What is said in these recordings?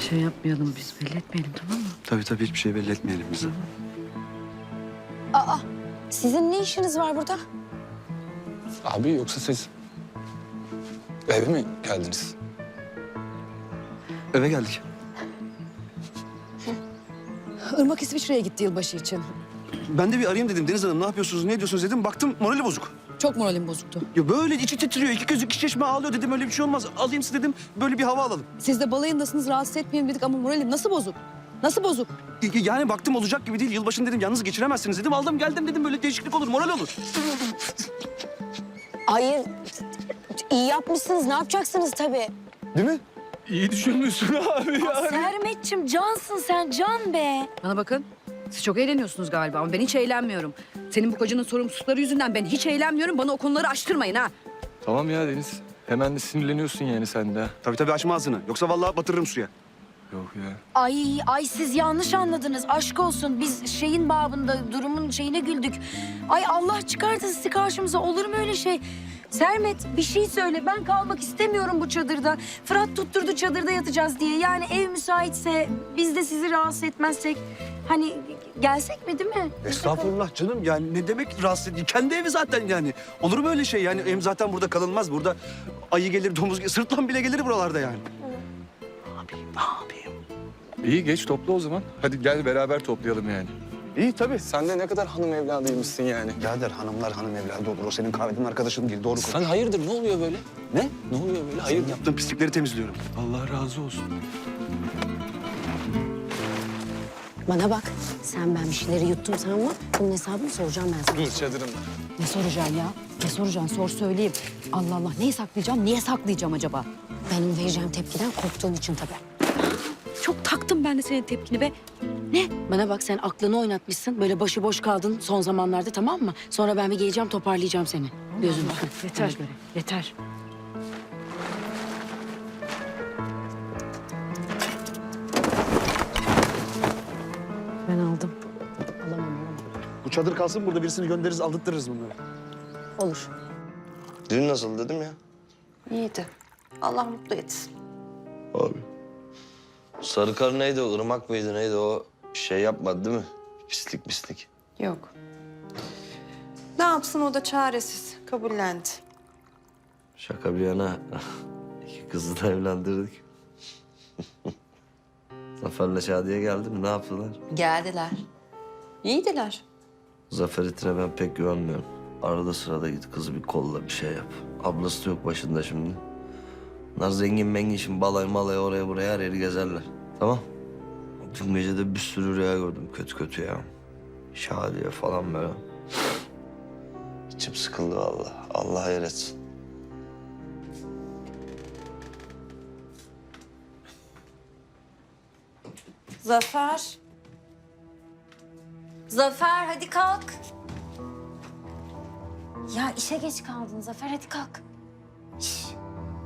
Şey yapmayalım biz belli etmeyelim tamam mı? Tabii tabii hiçbir şey belli etmeyelim bize. Aa, sizin ne işiniz var burada? Abi yoksa siz eve mi geldiniz? Eve geldik. Irmak İsviçre'ye gitti yılbaşı için. Ben de bir arayayım dedim. Deniz Hanım ne yapıyorsunuz, ne ediyorsunuz dedim. Baktım morali bozuk. Çok moralim bozuktu. Ya böyle içi titriyor, iki gözü iki çeşme ağlıyor dedim. Öyle bir şey olmaz. Alayım size dedim. Böyle bir hava alalım. Siz de balayındasınız rahatsız etmeyin dedik ama moralim nasıl bozuk? Nasıl bozuk? Y- Yani baktım olacak gibi değil. Yılbaşını dedim yalnız geçiremezsiniz dedim. Aldım geldim dedim. Böyle değişiklik olur, moral olur. Hayır, iyi yapmışsınız. Ne yapacaksınız tabii? Değil mi? İyi düşünmüşsün abi ya. Sermetçim cansın sen, can be. Bana bakın. Siz çok eğleniyorsunuz galiba ama ben hiç eğlenmiyorum. Senin bu kocanın sorumsuzlukları yüzünden ben hiç eğlenmiyorum. Bana o konuları açtırmayın ha. Tamam ya Deniz. Hemen de sinirleniyorsun yani sen de. Tabii tabii açma ağzını. Yoksa vallahi batırırım suya. Yok ya. Ay ay siz yanlış anladınız. Aşk olsun biz şeyin babında durumun şeyine güldük. Ay Allah çıkartın sizi karşımıza olur mu öyle şey? Sermet bir şey söyle ben kalmak istemiyorum bu çadırda. Fırat tutturdu çadırda yatacağız diye. Yani ev müsaitse biz de sizi rahatsız etmezsek hani gelsek mi değil mi? Estağfurullah canım. Yani ne demek rahatsız edici? Kendi evi zaten yani. Olur mu öyle şey? Yani hem zaten burada kalınmaz. Burada ayı gelir, domuz gelir, sırtlan bile gelir buralarda yani. Ne yapayım? İyi geç topla o zaman. Hadi gel beraber toplayalım yani. İyi tabii. Sen de ne kadar hanım evladıymışsın yani. Birader hanımlar hanım evladı olur. O senin kahveden arkadaşın değil. Doğru konuş. Sen hayırdır ne oluyor böyle? Ne? Ne oluyor böyle? Hayırdır? yaptığın pislikleri temizliyorum. Allah razı olsun. Bana bak, sen ben bir şeyleri yuttum sanma. Bunun hesabını soracağım ben sana. Dur çadırımda. Ne soracaksın ya? Ne soracaksın? Sor söyleyeyim. Allah Allah. Neyi saklayacağım? Niye saklayacağım acaba? Benim vereceğim tepkiden korktuğun için tabii. Çok taktım ben de senin tepkini be. Bana bak sen aklını oynatmışsın. Böyle başıboş kaldın son zamanlarda tamam mı? Sonra ben bir geleceğim toparlayacağım seni. Gözünü. Yeter. Yeter. Çadır kalsın burada birisini göndeririz aldırtırırız bunları. Olur. Dün nasıl dedim ya? İyiydi. Allah mutlu etsin. Abi. Sarı kar neydi o? Irmak mıydı neydi o? Şey yapmadı değil mi? Pislik pislik. Yok. Ne yapsın o da çaresiz. Kabullendi. Şaka bir yana iki kızı da evlendirdik. Zafer'le Şadiye geldi mi? Ne yaptılar? Geldiler. İyiydiler. Zafer itine ben pek güvenmiyorum. Arada sırada git kızı bir kolla bir şey yap. Ablası da yok başında şimdi. Bunlar zengin mengin şimdi balay malay oraya buraya her yeri gezerler. Tamam. Dün gece de bir sürü rüya gördüm kötü kötü ya. Şadiye falan böyle. İçim sıkıldı vallahi. Allah hayır etsin. Zafer. Zafer hadi kalk. Ya işe geç kaldın Zafer hadi kalk. İş.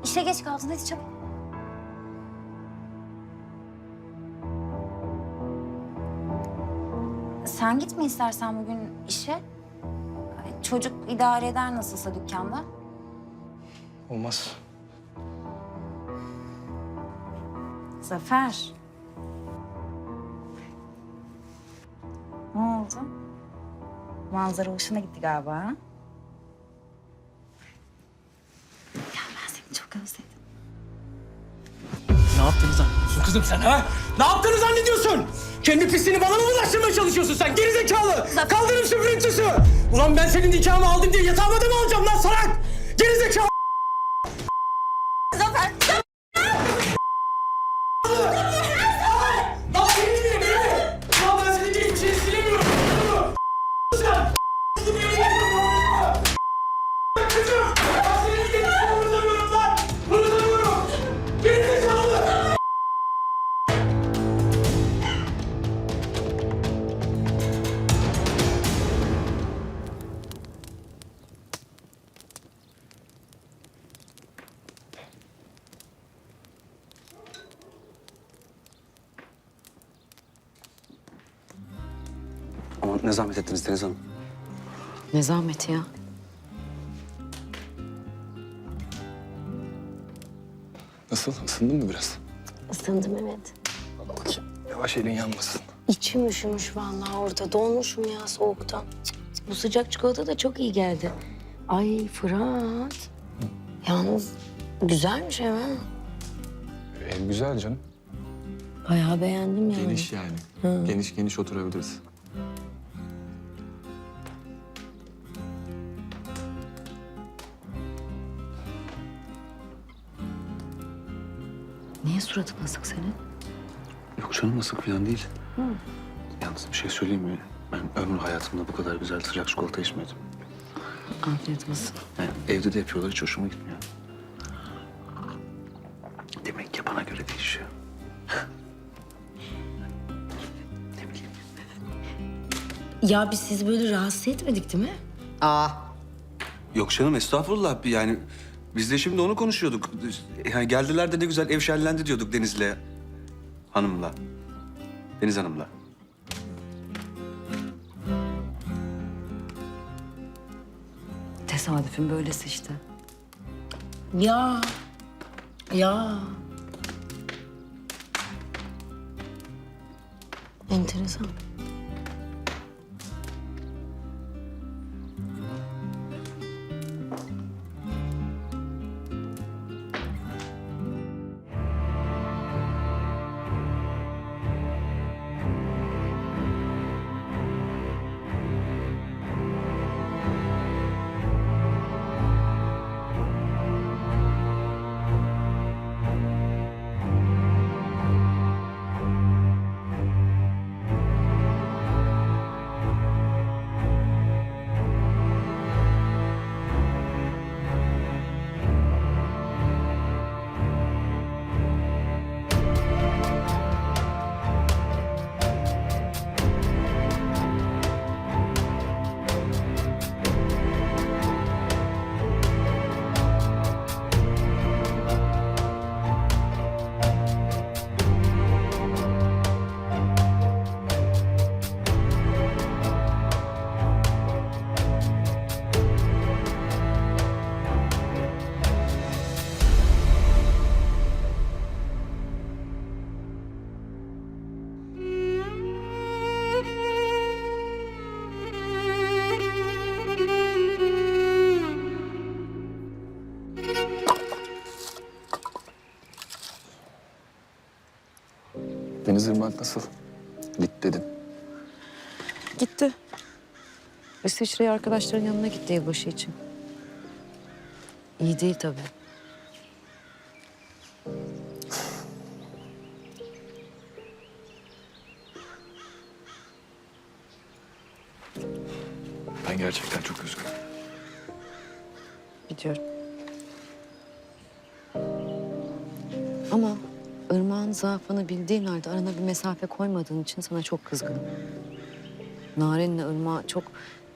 İşe geç kaldın hadi çabuk. Sen gitme istersen bugün işe. Çocuk idare eder nasılsa dükkanda. Olmaz. Zafer. Ne oldu? Manzara hoşuna gitti galiba ha? Ya ben seni çok özledim. Ne yaptığını zannediyorsun kızım sen ha? Ne yaptığını zannediyorsun? Kendi pisliğini bana mı bulaştırmaya çalışıyorsun sen gerizekalı? Kaldırım süpürüntüsü! Ulan ben senin nikahımı aldım diye yatağıma da mı alacağım lan salak? Ama ne zahmet ettiniz Deniz Hanım. Ne zahmeti ya? Nasıl? Isındın mı biraz? Isındım evet. Bakayım. Yavaş elin yanmasın. İçim üşümüş vallahi orada. Donmuşum ya soğuktan. Cık, cık. Bu sıcak çikolata da çok iyi geldi. Ay Fırat. Yalnız güzelmiş ev ha. Ev güzel canım. Bayağı beğendim yani. Geniş yani. Geniş geniş oturabiliriz. Niye suratın asık senin? Yok canım asık falan değil. Yalnız bir şey söyleyeyim mi? Ben ömrü hayatımda bu kadar güzel sıcak çikolata içmedim. Afiyet olsun. Yani evde de yapıyorlar hiç hoşuma gitmiyor. Demek ki bana göre değişiyor. ne bileyim. Ya biz sizi böyle rahatsız etmedik değil mi? Aa. Yok canım estağfurullah. Yani biz de şimdi onu konuşuyorduk. Yani geldiler de ne güzel ev şenlendi diyorduk Deniz'le. Hanımla. Deniz Hanım'la. Tesadüfün böylesi işte. Ya. Ya. Enteresan. Deniz Irmak nasıl? Git dedin. Gitti. İsviçre'ye arkadaşların yanına gitti yılbaşı için. İyi değil tabii. Ben gerçekten çok üzgünüm. Biliyorum. Zaafını bildiğin halde arana bir mesafe koymadığın için sana çok kızgınım. Naren'le Irmak'ı çok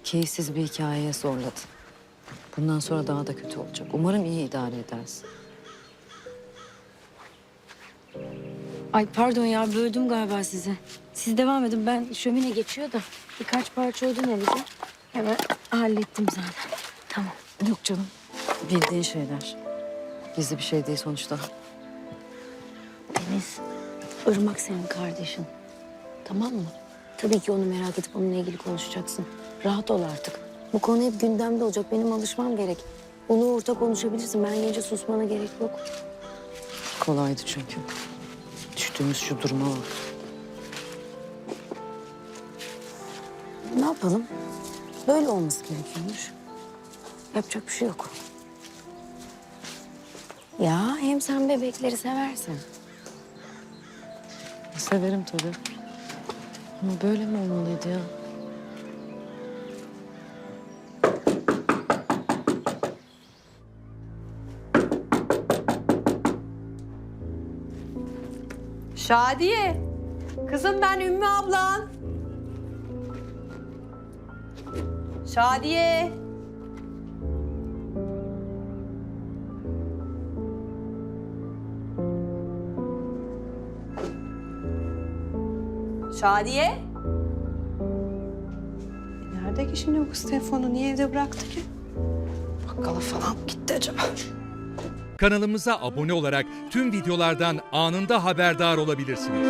keyifsiz bir hikayeye zorladın. Bundan sonra daha da kötü olacak. Umarım iyi idare edersin. Ay pardon ya böldüm galiba sizi. Siz devam edin ben şömine geçiyor da birkaç parça odun alacağım. Hemen hallettim zaten. Tamam. Yok canım. Bildiğin şeyler. Gizli bir şey değil sonuçta. Deniz, Irmak senin kardeşin. Tamam mı? Tabii ki onu merak edip onunla ilgili konuşacaksın. Rahat ol artık. Bu konu hep gündemde olacak. Benim alışmam gerek. Onu orta konuşabilirsin. Ben gelince susmana gerek yok. Kolaydı çünkü. Düştüğümüz şu duruma bak. Ne yapalım? Böyle olması gerekiyormuş. Yapacak bir şey yok. Ya hem sen bebekleri seversin. Severim tabii. Ama böyle mi olmalıydı ya? Şadiye. Kızım ben Ümmü ablan. Şadiye. Şadiye. Nerede ki şimdi bu kız telefonu? Niye evde bıraktı ki? Bakkala falan gitti acaba? Kanalımıza abone olarak tüm videolardan anında haberdar olabilirsiniz.